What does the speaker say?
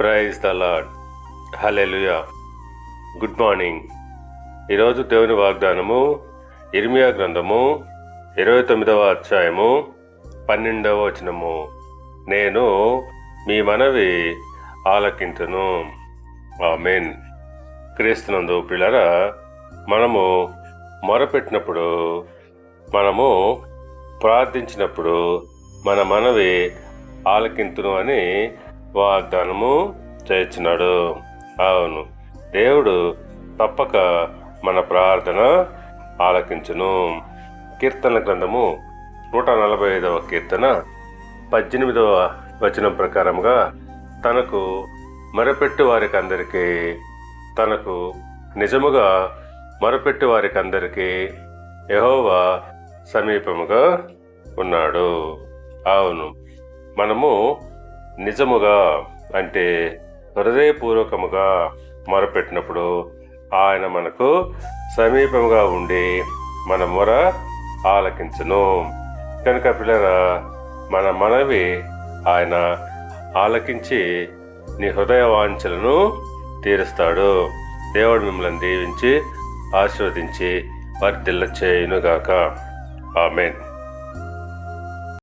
Praise the lord hallelujah good morning ఈరోజు దేవుని వాగ్దానము ఇర్మియా గ్రంథము ఇరవై తొమ్మిదవ అధ్యాయము పన్నెండవ వచనము. నేను మీ మనవి ఆలకింతును. ఆమెన్. క్రీస్తునందు పిల్లరా మనము మొరపెట్టినప్పుడు మనము ప్రార్థించినప్పుడు మన మనవి ఆలకింతును అని వాగ్దానము చేర్చినాడు అవును దేవుడు తప్పక మన ప్రార్థన ఆలకించును. కీర్తన గ్రంథము నూట నలభై ఐదవ కీర్తన పద్దెనిమిదవ వచనం ప్రకారంగా తనకు మరపెట్టి వారికి అందరికీ తనకు నిజముగా మరపెట్టి వారికి అందరికీ యహోవా సమీపముగా ఉన్నాడు. అవును మనము నిజముగా అంటే హృదయపూర్వకముగా మొరపెట్టినప్పుడు ఆయన మనకు సమీపంగా ఉండి మన మొర ఆలకించను. కనుక పిల్లరా మన మనవి ఆయన ఆలకించి నీ హృదయ వాంఛలను తీరుస్తాడు. దేవుడు మిమ్మల్ని దీవించి ఆశీర్వదించి వారి దిల్ల చేయునుగాక ఆమెన్.